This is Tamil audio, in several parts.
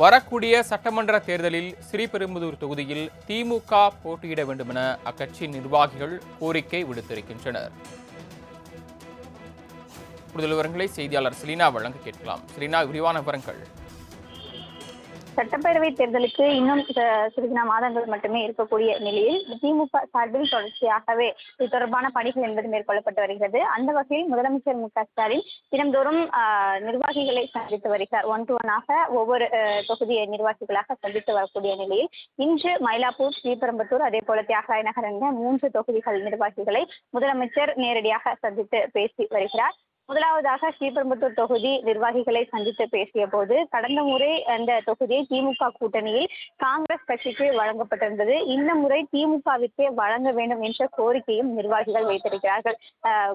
வரக்கூடிய சட்டமன்ற தேர்தலில் ஸ்ரீபெரும்புதூர் தொகுதியில் திமுக போட்டியிட வேண்டுமென அக்கட்சி நிர்வாகிகள் கோரிக்கை விடுத்திருக்கின்றனர். கூடுதல் விவரங்களை செய்தியாளர் செலினா வழங்க கேட்கலாம். செலினா விரிவான விவரங்கள். சட்டப்பேரவை தேர்தலுக்கு இன்னும் சிறிது மாதங்கள் மட்டுமே இருக்கக்கூடிய நிலையில் திமுக சார்பில் தொடர்ச்சியாகவே இது தொடர்பான பணிகள் என்பது மேற்கொள்ளப்பட்டு வருகிறது. அந்த வகையில் முதலமைச்சர் மு க ஸ்டாலின் தினம்தோறும் நிர்வாகிகளை சந்தித்து வருகிறார். ஒன் டு ஒன்னாக ஒவ்வொரு தொகுதி நிர்வாகிகளாக சந்தித்து வரக்கூடிய நிலையில் இன்று மயிலாப்பூர் ஸ்ரீபெரும்புத்தூர் அதே போல தியாகராய நகர் என்ற மூன்று தொகுதிகள் நிர்வாகிகளை முதலமைச்சர் நேரடியாக சந்தித்து பேசி வருகிறார். முதலாவதாக ஸ்ரீபெரும்புத்தூர் தொகுதி நிர்வாகிகளை சந்தித்து பேசிய போது கடந்த முறை அந்த தொகுதியை திமுக கூட்டணியில் காங்கிரஸ் கட்சிக்கு வழங்கப்பட்டிருந்தது. இந்த முறை திமுகவிற்கே வழங்க வேண்டும் என்ற கோரிக்கையும் நிர்வாகிகள் வைத்திருக்கிறார்கள்.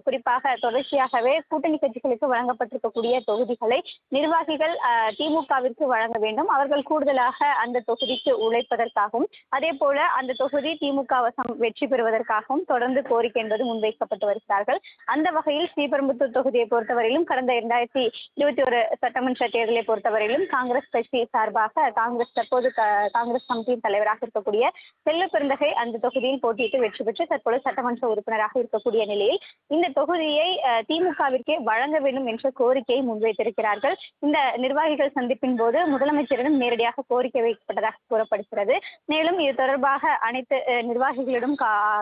குறிப்பாக தொடர்ச்சியாகவே கூட்டணி கட்சிகளுக்கு வழங்கப்பட்டிருக்கக்கூடிய தொகுதிகளை நிர்வாகிகள் ஆஹ் திமுகவிற்கு வழங்க வேண்டும். அவர்கள் கூடுதலாக அந்த தொகுதிக்கு உழைப்பதற்காகவும் அதே போல அந்த தொகுதி திமுக வசம் வெற்றி பெறுவதற்காகவும் தொடர்ந்து கோரிக்கை என்பது முன்வைக்கப்பட்டு வருகிறார்கள். அந்த வகையில் ஸ்ரீபெரும்புத்தூர் தொகுதியை பொறுத்தவரையிலும் கடந்த இரண்டாயிரத்தி இருபத்தி ஒரு சட்டமன்ற தேர்தலை பொறுத்தவரையிலும் காங்கிரஸ் கட்சி சார்பாக காங்கிரஸ் தற்போது காங்கிரஸ் கமிட்டியின் தலைவராக இருக்கக்கூடிய செல்ல பெருந்தகை அந்த தொகுதியில் போட்டியிட்டு வெற்றி பெற்று தற்போது சட்டமன்ற உறுப்பினராக இருக்கக்கூடிய நிலையில் இந்த தொகுதியை திமுகவிற்கே வழங்க வேண்டும் என்ற கோரிக்கையை முன்வைத்திருக்கிறார்கள். இந்த நிர்வாகிகள் சந்திப்பின் போது முதலமைச்சரிடம் நேரடியாக கோரிக்கை வைக்கப்பட்டதாக கூறப்படுகிறது. மேலும் இது தொடர்பாக அனைத்து நிர்வாகிகளிடம்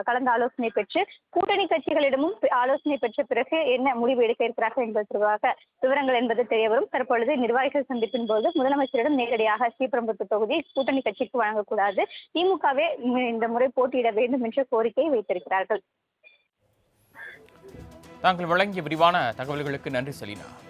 கலந்து ஆலோசனை பெற்று கூட்டணி கட்சிகளிடமும் ஆலோசனை பெற்ற பிறகு என்ன முடிவு எடுக்க இருக்கிறார்கள் என்பது தொடர்பாக விவரங்கள் என்பது தெரியவரும் தற்பொழுது நிர்வாகிகள் சந்திப்பின் போது முதலமைச்சரிடம் நேரடியாக ஸ்ரீபெரும்புத்தூர் தொகுதி கூட்டணி கட்சிக்கு வழங்கக்கூடாது. திமுகவே இந்த முறை போட்டியிட வேண்டும் என்ற கோரிக்கையை வைத்திருக்கிறார்கள். தாங்கள் வழங்கிய விரிவான தகவல்களுக்கு நன்றி செலினா.